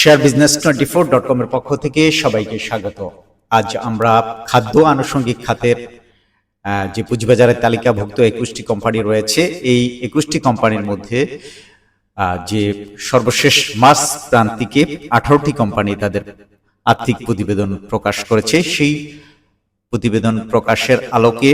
Share business twenty four dot কমের পক্ষ থেকে সবাইকে স্বাগত। আজ আমরা খাদ্য আনুষঙ্গিক খাতের যে পুঁজিবাজারের তালিকাভুক্ত একুশটি কোম্পানি রয়েছে, এই একুশটি কোম্পানির মধ্যে যে সর্বশেষ মাস প্রান্তিকে আঠারোটি কোম্পানি তাদের আর্থিক প্রতিবেদন প্রকাশ করেছে, সেই প্রতিবেদন প্রকাশের আলোকে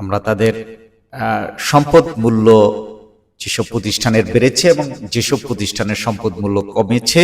আমরা তাদের সম্পদ মূল্য যেসব প্রতিষ্ঠানের বেড়েছে এবং যেসব প্রতিষ্ঠানের সম্পদ মূল্য কমেছে,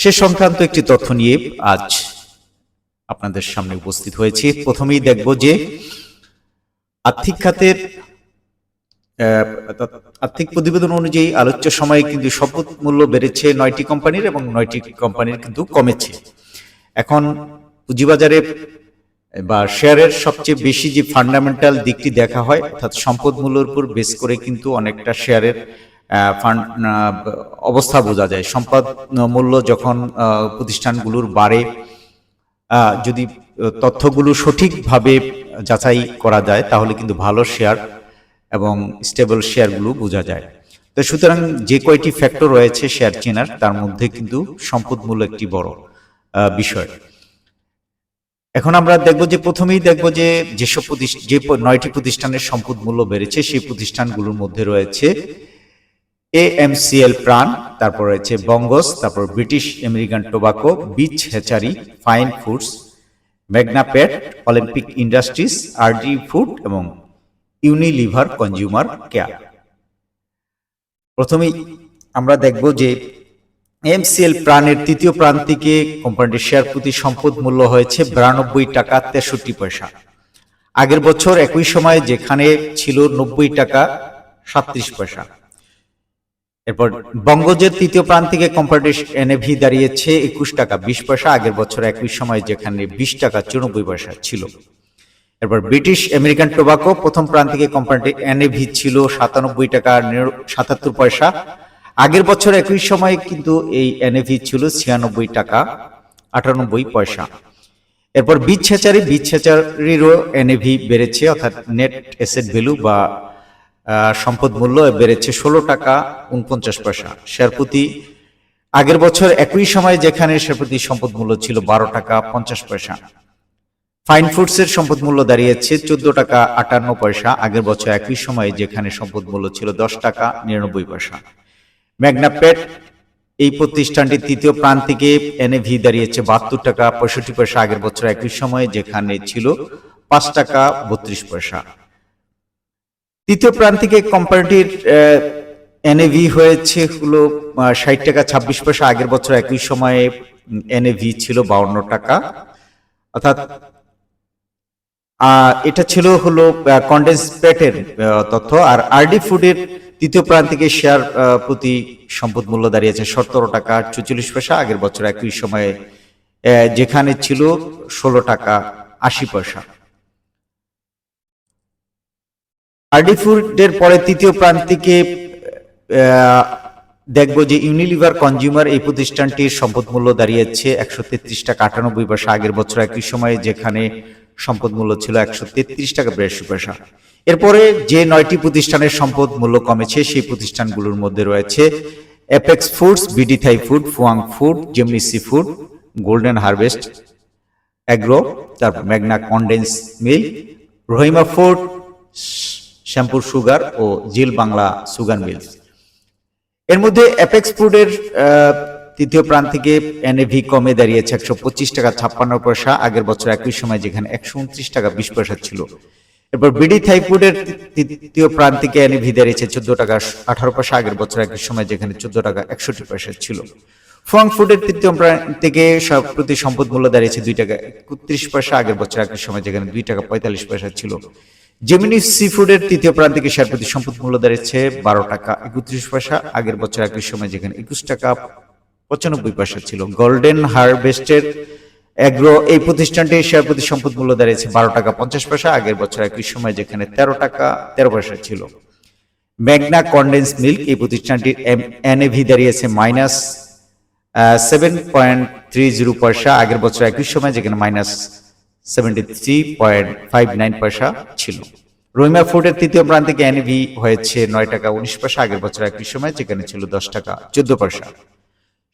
সে সংক্রান্ত একটি তথ্য নিয়ে আজ আপনাদের সামনে উপস্থিত হয়েছি। প্রথমেই দেখব যে আর্থিক খাতের আর্থিক প্রতিবেদন অনুযায়ী আলোচ্য সময়ে কিন্তু সম্পদ মূল্য বেড়েছে নয়টি কোম্পানির এবং নয়টি কোম্পানির কিন্তু কমেছে। এখন পুঁজিবাজারে বা শেয়ারের সবচেয়ে বেশি যে ফান্ডামেন্টাল দিকটি দেখা হয়, অর্থাৎ সম্পদ মূল্যের উপর বেস করে কিন্তু অনেকটা শেয়ারের ফান্ড অবস্থা বোঝা যায়। সম্পদ মূল্য যখন প্রতিষ্ঠানগুলোর বাড়ে যদি তথ্যগুলো সঠিকভাবে যাচাই করা যায়, তাহলে কিন্তু ভালো শেয়ার এবং স্টেবল শেয়ারগুলো বোঝা যায়। তো সুতরাং যে কয়টি ফ্যাক্টর রয়েছে শেয়ার চেনার তার মধ্যে কিন্তু সম্পদ মূল্য একটি বড় বিষয়। এখন আমরা দেখব যে প্রথমেই দেখব যে যেসব প্রতিষ্ঠান যে নয়টি প্রতিষ্ঠানের সম্পদ মূল্য বেড়েছে, সেই প্রতিষ্ঠানগুলোর মধ্যে রয়েছে এএমসিএল প্রাণ, তারপর রয়েছে বঙ্গস, তারপর British American Tobacco Beach Hatchery Fine Foods ম্যাগনাপেট Olympic industries RD food এবং ইউনিলিভার কনজিউমার কেয়ার। প্রথমেই আমরা দেখব যে এমসিএল প্রাণের তৃতীয় প্রান্তিকে কোম্পানিটির শেয়ার প্রতি সম্পদ মূল্য হয়েছে বিরানব্বই টাকা তেষট্টি পয়সা। আগের বছর একই সময় যেখানে ছিল নব্বই টাকা সাত্রিশ পয়সা। এরপর বঙ্গজের তৃতীয় প্রান্তিকে কোম্পানিটির এনএভি দাঁড়িয়েছে একুশ টাকা বিশ পয়সা, আগের বছর একই সময় যেখানে বিশ টাকা চুরানব্বই পয়সা ছিল। এরপর ব্রিটিশ আমেরিকান টোবাকো প্রথম প্রান্তিকে কোম্পানিটির এনএভি ছিল সাতানব্বই টাকা সাতাত্তর পয়সা আগের বছর একই সময়ে কিন্তু এই এনএভি ছিল ছিয়ানব্বই টাকা, আটানব্বই পয়সা। এরপর বীজ ছেচারি বীজ ছেচারিরও এনএভি বেড়েছে, অর্থাৎ নেট এসেট ভ্যালু বা সম্পদ মূল্য বেড়েছে ষোলো টাকা উনপঞ্চাশ পয়সা। শেয়ার প্রতি আগের বছর একই সময় যেখানে শেয়ার প্রতি সম্পদ মূল্য ছিল বারো টাকা পঞ্চাশ পয়সা। ফাইন ফুডস এর সম্পদ মূল্য দাঁড়িয়েছে চোদ্দ টাকা আটান্ন পয়সা। আগের বছর একই সময়ে যেখানে সম্পদ মূল্য ছিল দশ টাকা নিরানব্বই পয়সা। ম্যাগনাপেট এই প্রতিষ্ঠানটির তৃতীয় প্রান্তিকে এনএভি দাঁড়িয়েছে বাহাত্তর টাকা পঁয়ষট্টি পয়সা আগের বছর একই সময়ে যেখানে ছিল পাঁচ টাকা বত্রিশ পয়সা। তৃতীয় প্রান্তিকে কোম্পানিটির এনএভি হয়েছে হলো ষাট টাকা ছাব্বিশ পয়সা আগের বছর একই সময়ে এনএভি ছিল বাউন্ন টাকা। অর্থাৎ এটা ছিল হলো কন্ডেন্স পেটের তথ্য। আর আরডি ফুডের তৃতীয় প্রান্তিকে শেয়ার প্রতি সম্পদ মূল্য দাঁড়িয়েছে সতেরো টাকা চুচল্লিশ পয়সা, আগের বছর একই সময়ে যেখানে ছিল ষোলো টাকা আশি পয়সা। আরডি ফুডের পরে তৃতীয় প্রান্তিকে দেখব যে ইউনিলিভার কনজিউমার এই প্রতিষ্ঠানটির সম্পদ মূল্য দাঁড়িয়েছে একশো তেত্রিশ টাকা আটানব্বই পয়সা, আগের বছর একই সময়ে যেখানে সম্পদ মূল্য ছিল একশো তেত্রিশ টাকা বিরাশি পয়সা। এরপরে যে নয়টি প্রতিষ্ঠানের সম্পদ মূল্য কমেছে সেই প্রতিষ্ঠানগুলোর মধ্যে রয়েছে Apex Foods BD Thai Food Fuwang Food Gemini Sea Food Golden Harvest Agro তারপর Magna Condense Mill Rahima Food Shyampur Sugar ও জিল বাংলা সুগার মিলস এর মধ্যে অ্যাপেক্স ফুডের তৃতীয় প্রান্তিকে এনএভি কমে দাঁড়িয়েছে একশো পঁচিশ টাকা, ছাপ্পান্ন পয়সা। আগের বছর একই সময় যেখানে একশো উনত্রিশ টাকা বিশ পয়সা ছিল। এরপর বিডি থাই ফুডের তৃতীয় প্রান্তিকে এনএভি দাঁড়িয়েছে চোদ্দ টাকা, আঠারো পয়সা। আগের বছর একই সময় যেখানে চোদ্দ টাকা একষট্টি পয়সা ছিল। ফুয়াং ফুডের তৃতীয় সব প্রতি সম্পদ মূল্য দাঁড়িয়েছে দুই টাকা একত্রিশ পয়সা। আগের বছর একই সময় যেখানে দুই টাকা পঁয়তাল্লিশ পয়সা ছিল। জেমিনি সি ফুডের তৃতীয় প্রান্তিকে শেয়ার প্রতি সম্পদ মূল্য দাঁড়িয়েছে বারো টাকা একত্রিশ পয়সা। আগের বছর একই সময় যেখানে একুশ টাকা পঁচানব্বই পয়সা ছিল। গোল্ডেন হারভেস্টের অ্যাগ্রো এই প্রতিষ্ঠানটির শেয়ার প্রতি সম্পদ মূল্য দাঁড়িয়েছে বারো টাকা পঞ্চাশ পয়সা। আগের বছর একই সময় যেখানে তেরো টাকা, তেরো পয়সা ছিল। ম্যাগনা কন্ডেন্স মিল্ক এই প্রতিষ্ঠানটির এনএভি দাঁড়িয়েছে minus seven point three zero পয়সা। আগের বছর একই সময় যেখানে minus seventy three point five nine পয়সা ছিল। রহিমা ফুডের তৃতীয় প্রান্তিকে এনভি হয়েছে নয় টাকা উনিশ পয়সা। আগের বছর একই সময় যেখানে ছিল দশ টাকা চোদ্দ পয়সা।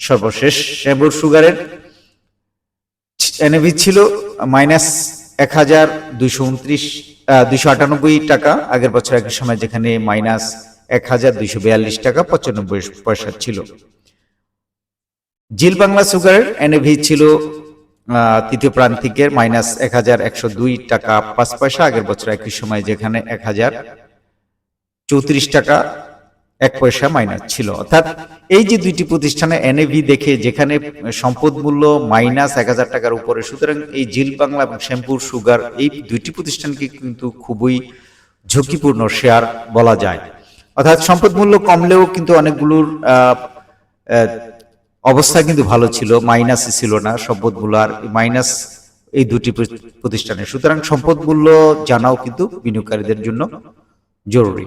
সর্বশেষ শ্যাম্বুর সুগারের এনএভি ছিল মাইনাস এক হাজার দুইশো উনত্রিশ দুইশো আটানব্বই টাকা। আগের বছর একই সময় যেখানে মাইনাস এক হাজার দুইশো বিয়াল্লিশ টাকা পঁচানব্বই পয়সা ছিল। জিল বাংলা সুগারের এনএভি ছিল তৃতীয় প্রান্তিকের মাইনাস এক হাজার একশো দুই টাকা পাঁচ পয়সা। আগের বছর একই সময় যেখানে এক হাজার চৌত্রিশ টাকা এক পয়সা মাইনাস ছিল। অর্থাৎ এই যে দুইটি প্রতিষ্ঠানে এনএভি দেখে যেখানে সম্পদ মূল্য মাইনাস এক হাজার টাকার উপরে, সুতরাং এই জিল বাংলা এবং শ্যাম্পুর সুগার এই দুইটি প্রতিষ্ঠানকে কিন্তু খুবই ঝুঁকিপূর্ণ শেয়ার বলা যায়। অর্থাৎ সম্পদ মূল্য কমলেও কিন্তু অনেকগুলোর অবস্থা কিন্তু ভালো ছিল মাইনাসে ছিল না সম্পদ মূল্য আর মাইনাস এই দুটি প্রতি- প্রতিষ্ঠানে। সুতরাং সম্পদ মূল্য জানাও কিন্তু বিনিয়োগকারীদের জন্য জরুরি।